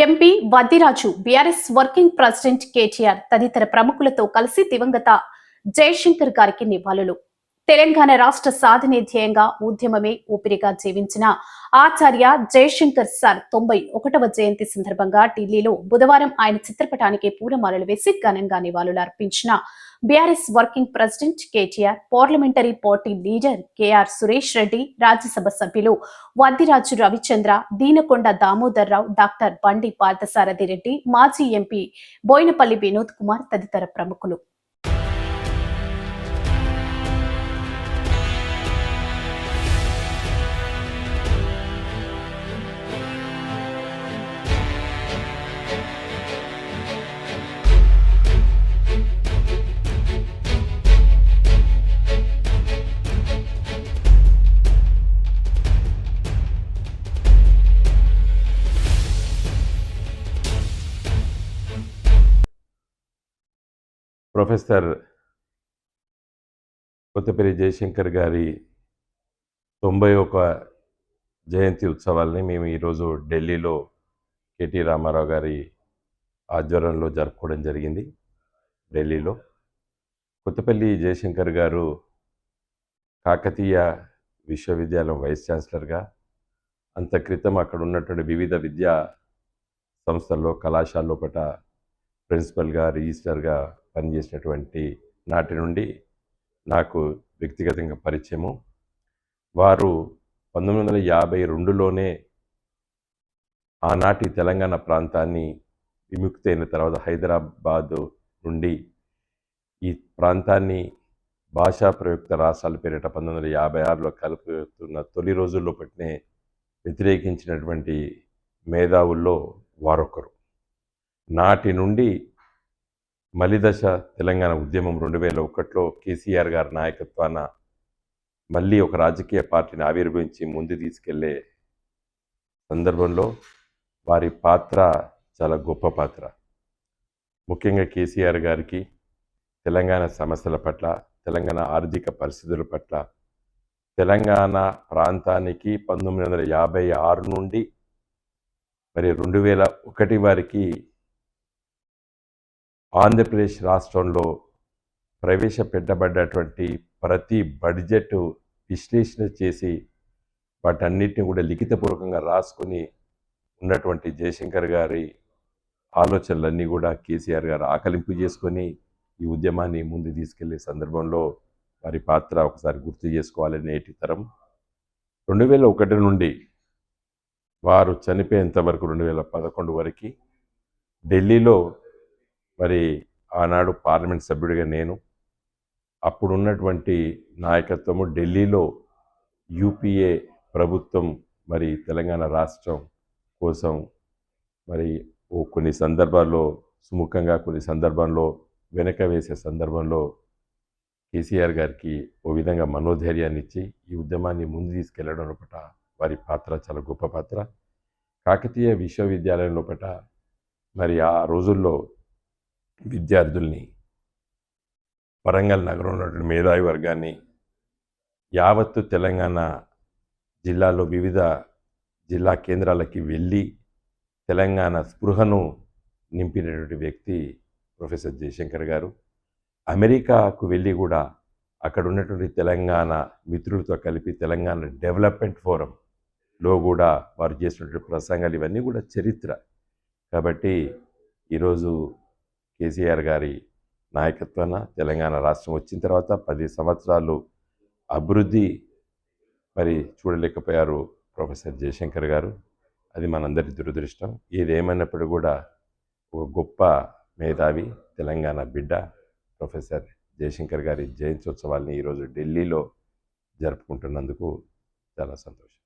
MP Vaddiraju BRS working president KTR తదితర ప్రముఖులతో కలిసి దివంగత జయశంకర్ గారికి నివాళులు. తెలంగాణ రాష్ట్ర సాధనే ధ్యేయంగా ఉద్యమమే ఊపిరిగా జీవించిన ఆచార్య జయశంకర్ సార్ తొంభై ఒకటవ జయంతి సందర్భంగా ఢిల్లీలో బుధవారం ఆయన చిత్రపటానికి పూలమాలలు వేసి ఘనంగా నివాళులు అర్పించిన BRS working president KTR parliamentary party leader KR Suresh Reddy Rajya Sabha సభ్యులు వద్దిరాజు రవిచంద్ర దీనకొండ దామోదర్ రావు డాక్టర్ బండి పార్థసారథి రెడ్డి మాజీ ఎంపీ బోయినపల్లి వినోద్ కుమార్ తదితర ప్రముఖులు. ప్రొఫెసర్ కొత్తపల్లి జయశంకర్ గారి తొంభై ఒక జయంతి ఉత్సవాల్ని మేము ఈరోజు ఢిల్లీలో కేటీ రామారావు గారి ఆధ్వర్యంలో జరుపుకోవడం జరిగింది ఢిల్లీలో. కొత్తపల్లి జయశంకర్ గారు కాకతీయ విశ్వవిద్యాలయం వైస్ ఛాన్సలర్గా అంత క్రితం అక్కడ ఉన్నటువంటి వివిధ విద్యా సంస్థల్లో కళాశాలలో పట ప్రిన్సిపల్గా రిజిస్టర్గా పనిచేసినటువంటి నాటి నుండి నాకు వ్యక్తిగతంగా పరిచయము. వారు పంతొమ్మిది వందల యాభై రెండులోనే ఆనాటి తెలంగాణ ప్రాంతాన్ని విముక్తి అయిన తర్వాత హైదరాబాదు నుండి ఈ ప్రాంతాన్ని భాషా ప్రయుక్త రాష్ట్రాల పేరిట పంతొమ్మిది వందల యాభై ఆరులో కలుపుతున్న తొలి రోజుల్లో పట్టినే వ్యతిరేకించినటువంటి మేధావుల్లో వారొకరు. నాటి నుండి మలిదశ తెలంగాణ ఉద్యమం రెండు వేల ఒకటిలో కేసీఆర్ గారి నాయకత్వాన మళ్ళీ ఒక రాజకీయ పార్టీని ఆవిర్భవించి ముందు తీసుకెళ్ళే సందర్భంలో వారి పాత్ర చాలా గొప్ప పాత్ర. ముఖ్యంగా కేసీఆర్ గారికి తెలంగాణ సమస్యల పట్ల తెలంగాణ ఆర్థిక పరిస్థితుల పట్ల తెలంగాణ ప్రాంతానికి పంతొమ్మిది వందల యాభై ఆరు నుండి మరి రెండు వేల ఒకటి వారికి ఆంధ్రప్రదేశ్ రాష్ట్రంలో ప్రవేశపెట్టబడ్డటువంటి ప్రతి బడ్జెట్ విశ్లేషణ చేసి వాటన్నిటిని కూడా లిఖితపూర్వకంగా రాసుకొని ఉన్నటువంటి జయశంకర్ గారి ఆలోచనలన్నీ కూడా కేసీఆర్ గారు ఆకలింపు చేసుకొని ఈ ఉద్యమాన్ని ముందు తీసుకెళ్ళే సందర్భంలో వారి పాత్ర ఒకసారి గుర్తు చేసుకోవాలని నేటి తరం. రెండు వేల ఒకటి నుండి వారు చనిపోయేంత వరకు రెండు వేల పదకొండు వరకు ఢిల్లీలో మరి ఆనాడు పార్లమెంట్ సభ్యుడిగా నేను. అప్పుడు ఉన్నటువంటి నాయకత్వము ఢిల్లీలో యూపీఏ ప్రభుత్వం మరి తెలంగాణ రాష్ట్రం కోసం మరి ఓ కొన్ని సందర్భాల్లో సుముఖంగా కొన్ని సందర్భంలో వెనక వేసే సందర్భంలో కేసీఆర్ గారికి ఓ విధంగా మనోధైర్యాన్ని ఇచ్చి ఈ ఉద్యమాన్ని ముందు తీసుకెళ్ళడం పట వారి పాత్ర చాలా గొప్ప పాత్ర. కాకతీయ విశ్వవిద్యాలయం పట మరి ఆ రోజుల్లో విద్యార్థుల్ని వరంగల్ నగరంలో ఉన్నటువంటి మేధావి వర్గాన్ని యావత్తు తెలంగాణ జిల్లాలో వివిధ జిల్లా కేంద్రాలకి వెళ్ళి తెలంగాణ స్పృహను నింపినటువంటి వ్యక్తి ప్రొఫెసర్ జయశంకర్ గారు. అమెరికాకు వెళ్ళి కూడా అక్కడ ఉన్నటువంటి తెలంగాణ మిత్రులతో కలిపి తెలంగాణ డెవలప్మెంట్ ఫోరంలో కూడా వారు చేసినటువంటి ప్రసంగాలు ఇవన్నీ కూడా చరిత్ర. కాబట్టి ఈరోజు కేసీఆర్ గారి నాయకత్వాన తెలంగాణ రాష్ట్రం వచ్చిన తర్వాత పది సంవత్సరాలు అభివృద్ధి మరి చూడలేకపోయారు ప్రొఫెసర్ జయశంకర్ గారు. అది మనందరి దురదృష్టం. ఏదేమైనప్పుడు కూడా ఒక గొప్ప మేధావి తెలంగాణ బిడ్డ ప్రొఫెసర్ జయశంకర్ గారి జయంత్యోత్సవాల్ని ఈరోజు ఢిల్లీలో జరుపుకుంటున్నందుకు చాలా సంతోషం.